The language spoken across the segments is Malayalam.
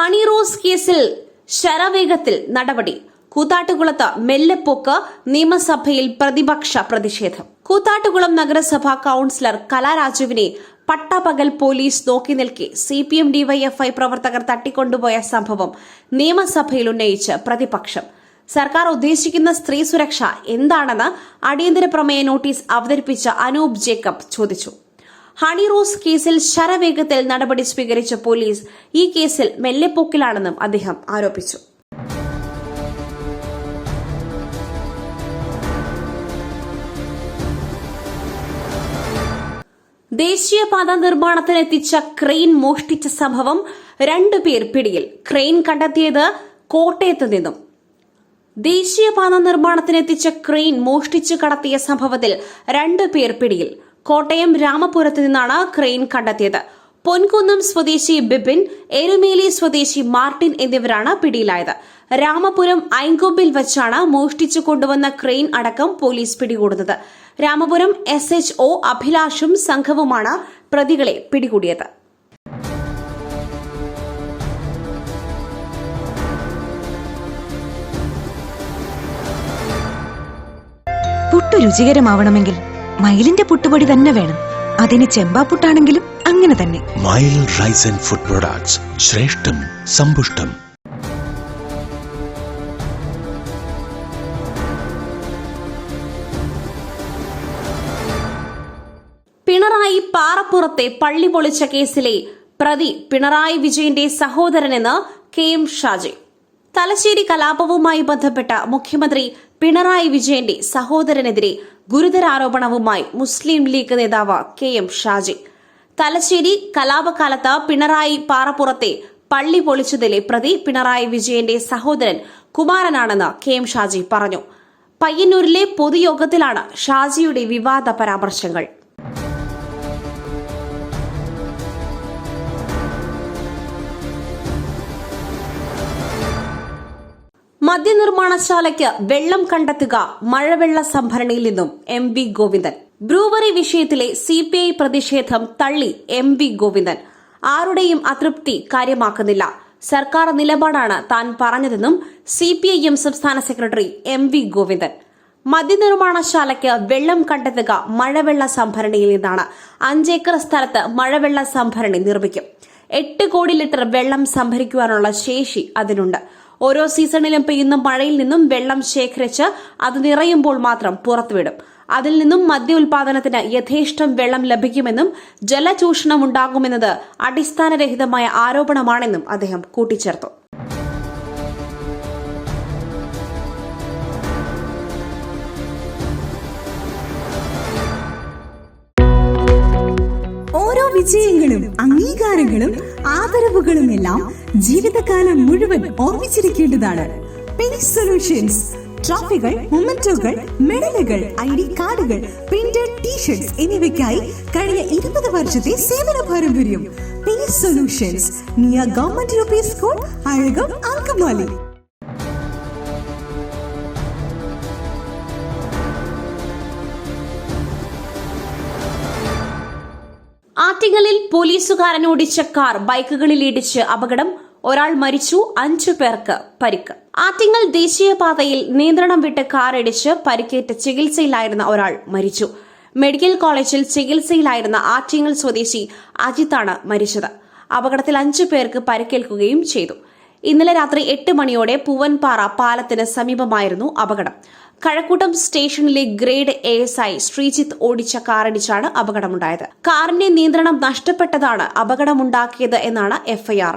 Honey Rose കേസിൽ ശരവേഗത്തിൽ നടപടി. കൂത്താട്ടുകുളത്ത് മെല്ലെപ്പൊക്ക് നിയമസഭയിൽ പ്രതിപക്ഷ പ്രതിഷേധം. കൂത്താട്ടുകുളം നഗരസഭ കൌൺസിലർ കലാരാജുവിനെ പട്ടാപകൽ പോലീസ് നോക്കി നിൽക്കെ സി പി എം ഡിവൈഎഫ്ഐ പ്രവർത്തകർ തട്ടിക്കൊണ്ടുപോയ സംഭവം നിയമസഭയിൽ ഉന്നയിച്ച് പ്രതിപക്ഷം. സർക്കാർ ഉദ്ദേശിക്കുന്ന സ്ത്രീ സുരക്ഷ എന്താണെന്ന് അടിയന്തര പ്രമേയ നോട്ടീസ് അവതരിപ്പിച്ച അനൂപ് ജേക്കബ് ചോദിച്ചു. ഹണി റോസ് കേസിൽ ശരവേഗത്തിൽ നടപടി സ്വീകരിച്ച പോലീസ് ഈ കേസിൽ മെല്ലെപ്പോക്കിലാണെന്നും അദ്ദേഹം ആരോപിച്ചു. ദേശീയപാത നിർമ്മാണത്തിനെത്തിച്ച ക്രെയിൻ മോഷ്ടിച്ച സംഭവം രണ്ടുപേർ പിടിയിൽ. ക്രെയിൻ കണ്ടെത്തിയത് കോട്ടയത്ത് നിന്നും. ദേശീയപാത നിർമ്മാണത്തിനെത്തിച്ച ക്രെയിൻ മോഷ്ടിച്ചു കടത്തിയ സംഭവത്തിൽ രണ്ടുപേർ പിടിയിൽ. കോട്ടയം രാമപുരത്ത് നിന്നാണ് ക്രെയിൻ കണ്ടെത്തിയത്. പൊൻകുന്നം സ്വദേശി ബിബിൻ എരുമേലി സ്വദേശി മാർട്ടിൻ എന്നിവരാണ് പിടിയിലായത്. രാമപുരം ഐങ്കൊമ്പിൽ വച്ചാണ് മോഷ്ടിച്ചു കൊണ്ടുവന്ന ക്രെയിൻ അടക്കം പോലീസ് പിടികൂടുന്നത്. രാമപുരം എസ് എച്ച് ഒ അഭിലാഷും സംഘവുമാണ് പ്രതികളെ പിടികൂടിയത്. പുട്ടു രുചികരമാവണമെങ്കിൽ മയിലിന്റെ പുട്ടുപൊടി തന്നെ വേണം. അതിന് ചെമ്പാപ്പുട്ടാണെങ്കിലും അങ്ങനെ തന്നെ. മയിൽ റൈസ് ആൻഡ് ഫുഡ് പ്രൊഡക്ട്സ് ശ്രേഷ്ഠം സമ്പുഷ്ടം. പിണറായി പാറപ്പുറത്തെ പള്ളി പൊളിച്ച കേസിലെ പ്രതി പിണറായി വിജയന്റെ സഹോദരനെന്ന് കെ എം ഷാജി. തലശ്ശേരി കലാപവുമായി ബന്ധപ്പെട്ട മുഖ്യമന്ത്രി പിണറായി വിജയന്റെ സഹോദരനെതിരെ ഗുരുതരാരോപണവുമായി മുസ്ലിം ലീഗ് നേതാവ് കെ എം ഷാജി. തലശ്ശേരി കലാപകാലത്ത് പിണറായി പാറപ്പുറത്തെ പള്ളി പൊളിച്ചതിലെ പ്രതി പിണറായി വിജയന്റെ സഹോദരൻ കുമാരനാണെന്ന് കെ എം ഷാജി പറഞ്ഞു. പയ്യന്നൂരിലെ പൊതുയോഗത്തിലാണ് ഷാജിയുടെ വിവാദ പരാമർശങ്ങൾ. മദ്യനിർമ്മാണശാലയ്ക്ക് വെള്ളം കണ്ടെത്തുക മഴവെള്ള സംഭരണിയിൽ നിന്നും എം വി ഗോവിന്ദൻ. ബ്രൂവറി വിഷയത്തിലെ സി പി ഐ പ്രതിഷേധം തള്ളി എം വി ഗോവിന്ദൻ. ആരുടെയും അതൃപ്തി കാര്യമാക്കുന്നില്ല. സർക്കാർ നിലപാടാണ് താൻ പറഞ്ഞതെന്നും സി പി ഐ എം സംസ്ഥാന സെക്രട്ടറി എം വി ഗോവിന്ദൻ. മദ്യനിർമ്മാണശാലയ്ക്ക് വെള്ളം കണ്ടെത്തുക മഴവെള്ള സംഭരണിയിൽ നിന്നാണ്. അഞ്ചേക്കർ സ്ഥലത്ത് മഴവെള്ള സംഭരണി നിർമ്മിക്കും. എട്ട് കോടി ലിറ്റർ വെള്ളം സംഭരിക്കുവാനുള്ള ശേഷി അതിനുണ്ട്. ഓരോ സീസണിലും പെയ്യുന്ന മഴയിൽ നിന്നും വെള്ളം ശേഖരിച്ച് അത് നിറയുമ്പോൾ മാത്രം പുറത്തുവിടും. അതിൽ നിന്നും മദ്യ ഉൽപാദനത്തിന് യഥേഷ്ടം വെള്ളം ലഭിക്കുമെന്നും ജലചൂഷണം ഉണ്ടാകുമെന്നത് അടിസ്ഥാനരഹിതമായ ആരോപണമാണെന്നും അദ്ദേഹം കൂട്ടിച്ചേർത്തു. ഓരോ അംഗീകാരങ്ങളും ആദരവുകളും എല്ലാം ജീവിതകാലം മുഴുവൻ ഓർമ്മിച്ചിരിക്കേണ്ടതാണ്. പെനി സൊല്യൂഷൻസ് ട്രോഫികൾ മൊമെന്റോകൾ മെഡലുകൾ ഐ ഡി കാർഡുകൾ പ്രിന്റഡ് ടീഷർട്സ് എന്നിവയ്ക്കായി കഴിഞ്ഞ ഇരുപത് വർഷത്തെ സേവന പാരമ്പര്യം. Solutions near government U P school Azhakam Angamaly. ആറ്റിങ്ങലിൽ പോലീസുകാരൻ ഓടിച്ച കാർ ബൈക്കുകളിൽ ഇടിച്ച് അപകടം. ഒരാൾ മരിച്ചു അഞ്ചു പേർക്ക് പരിക്ക്. ആറ്റിങ്ങൽ ദേശീയപാതയിൽ നിയന്ത്രണം വിട്ട് കാർ ഇടിച്ച് പരിക്കേറ്റ് ചികിത്സയിലായിരുന്ന ഒരാൾ മരിച്ചു. മെഡിക്കൽ കോളേജിൽ ചികിത്സയിലായിരുന്ന ആറ്റിങ്ങൽ സ്വദേശി അജിത്താണ് മരിച്ചത്. അപകടത്തിൽ അഞ്ചു പേർക്ക് പരിക്കേൽക്കുകയും ചെയ്തു. ഇന്നലെ രാത്രി എട്ട് മണിയോടെ പൂവൻപാറ പാലത്തിന് സമീപമായിരുന്നു അപകടം. കഴക്കൂട്ടം സ്റ്റേഷനിലെ grade A S I Sreejith ഓടിച്ച കാറിടിച്ചാണ് അപകടമുണ്ടായത്. കാറിന്റെ നിയന്ത്രണം നഷ്ടപ്പെട്ടതാണ് അപകടമുണ്ടാക്കിയത് എന്നാണ് എഫ്ഐആർ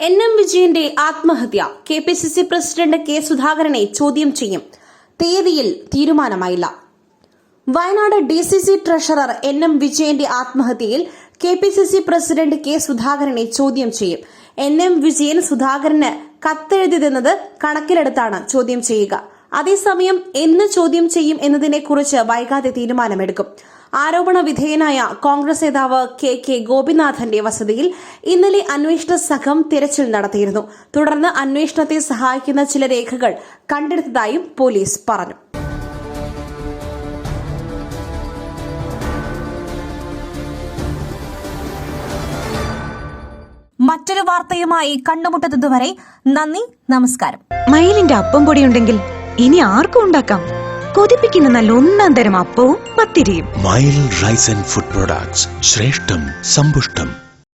N M വിജയന്റെ ആത്മഹത്യ K P C C president K സുധാകരനെ ചോദ്യം ചെയ്യും. തീയതിയിൽ തീരുമാനമായില്ല. Wayanad D C C treasurer N M വിജയന്റെ ആത്മഹത്യയിൽ K P C C president K സുധാകരനെ ചോദ്യം ചെയ്യും. എൻ എം വിജയൻ സുധാകരന് കത്തെഴുതിയതെന്നത് കണക്കിലെടുത്താണ് ചോദ്യം ചെയ്യുക. അതേസമയം എന്ന് ചോദ്യം ചെയ്യും എന്നതിനെക്കുറിച്ച് വൈകാതെ തീരുമാനമെടുക്കും. ആരോപണ വിധേയനായ കോൺഗ്രസ് നേതാവ് കെ കെ ഗോപിനാഥന്റെ വസതിയിൽ ഇന്നലെ അന്വേഷണ സംഘം തിരച്ചിൽ നടത്തിയിരുന്നു. തുടർന്ന് അന്വേഷണത്തെ സഹായിക്കുന്ന ചില രേഖകൾ കണ്ടെടുത്തതായും പോലീസ് പറഞ്ഞു. മറ്റൊരു വാർത്തയുമായി കണ്ടുമുട്ടുന്നതുവരെ നന്ദി നമസ്കാരം. മയിലിന്റെ അപ്പം പൊടിയുണ്ടെങ്കിൽ ഇനി ആർക്കും ഉണ്ടാക്കാം. കൊതിപ്പിക്കുന്ന നല്ല ഒന്നാം തരം അപ്പവും പത്തിരിയും. Mayil rice and food products ശ്രേഷ്ഠം സമ്പുഷ്ടം.